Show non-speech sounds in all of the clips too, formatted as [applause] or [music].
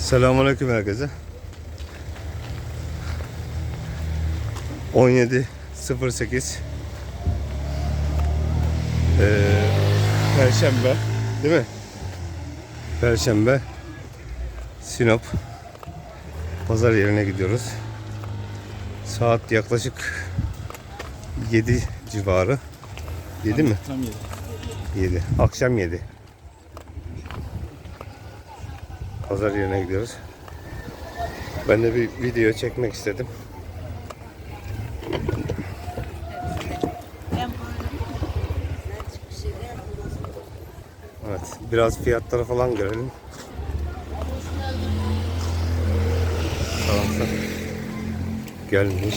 Selamünaleyküm herkese. 17.08 ee, Perşembe değil mi? Perşembe Sinop pazar yerine gidiyoruz. Saat yaklaşık 7 civarı. 7 mi? Tam yedi. 7. Akşam 7. Pazar yerine gidiyoruz. Ben de bir video çekmek istedim. Evet, biraz fiyatları falan görelim. Salata gelmiş.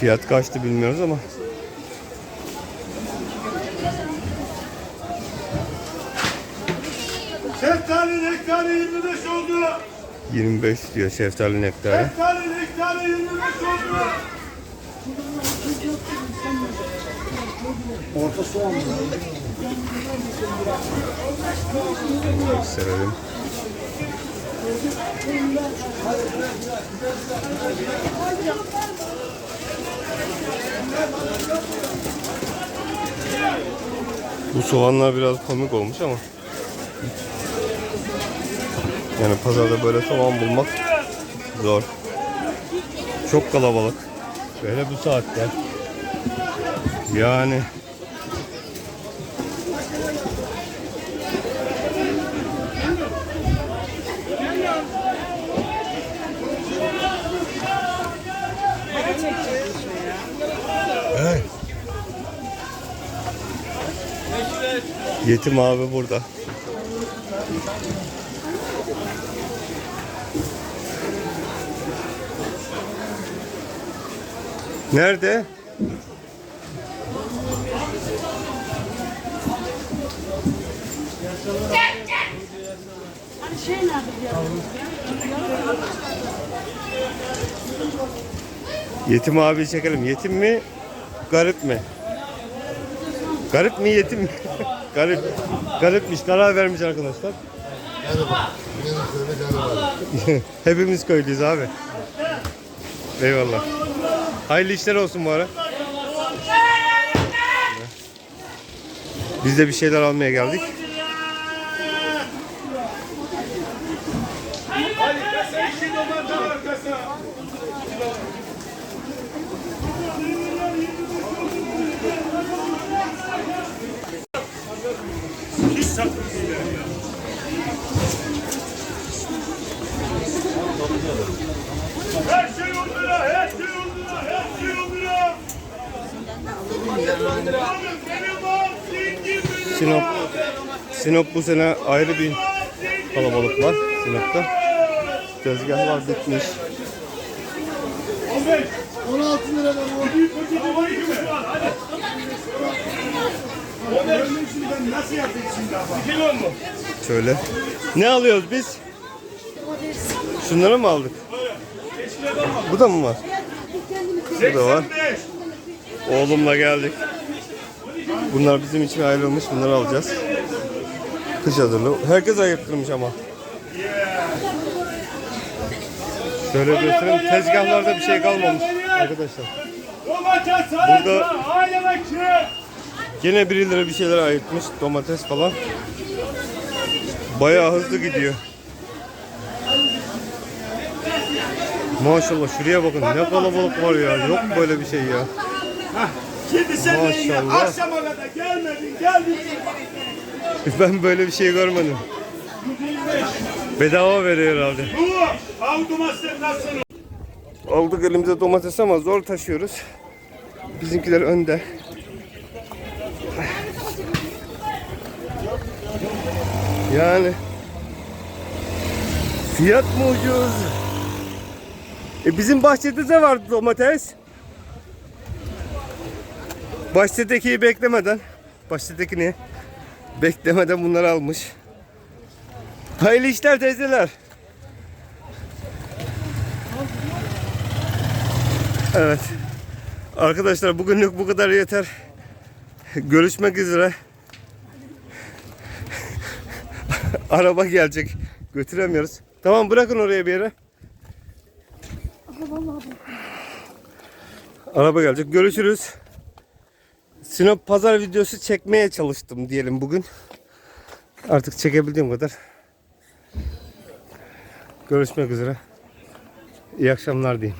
Fiyat kaçtı bilmiyoruz ama Şeftali nektarı 25 oldu. 25 diyor şeftali nektarı. Şeftali nektarı 25 oldu. Gösterelim. Bu soğanlar biraz komik olmuş ama. Yani pazarda böyle soğan bulmak zor. Çok kalabalık. Böyle bu saatte. Yani Yetim abi burada. Nerede? Yetim abi çekelim. Yetim mi? Garip mi? Garip mi yetim mi? [laughs] Garip. Garipmiş. Karar vermiş arkadaşlar. [laughs] Hepimiz köylüyüz abi. Eyvallah. Hayırlı işler olsun bu ara. Biz de bir şeyler almaya geldik. Hadi kasa işi domates var kasa. Her şey Sinop. Sinop bu sene ayrı bir kalabalık var Sinop'ta. Tezgahlar bitmiş. 15. 16 lira var. 15. Ben nasıl yapayım şimdi ama? Kilo mu? Şöyle. Ne alıyoruz biz? Şunları mı aldık? Bu da mı var? Bu da var. 85. Oğlumla geldik. Bunlar bizim için ayrılmış. Bunları alacağız. Kış hazırlığı. Herkes ayırttırmış ama. Şöyle göstereyim. Tezgahlarda bir şey kalmamış arkadaşlar. Burada- Gene birileri bir şeyler ayırtmış. Domates falan. Bayağı hızlı gidiyor. Maşallah şuraya bakın ne kalabalık var ya. Yok böyle bir şey ya. Şimdi sen Maşallah. akşama kadar gelmedin. Geldin. [laughs] Ben böyle bir şey görmedim. Bedava veriyor herhalde. Bu. Nasıl? Aldık elimize domates ama zor taşıyoruz. Bizimkiler önde. Yani fiyat mı ucuz? E bizim bahçede de vardı domates. Bahçedekiyi beklemeden, bahçedekini beklemeden bunları almış. Hayırlı işler teyzeler. Evet. Arkadaşlar bugünlük bu kadar yeter. Görüşmek üzere. Araba gelecek. Götüremiyoruz. Tamam bırakın oraya bir yere. Araba gelecek. Görüşürüz. Sinop pazar videosu çekmeye çalıştım diyelim bugün. Artık çekebildiğim kadar. Görüşmek üzere. İyi akşamlar diyeyim.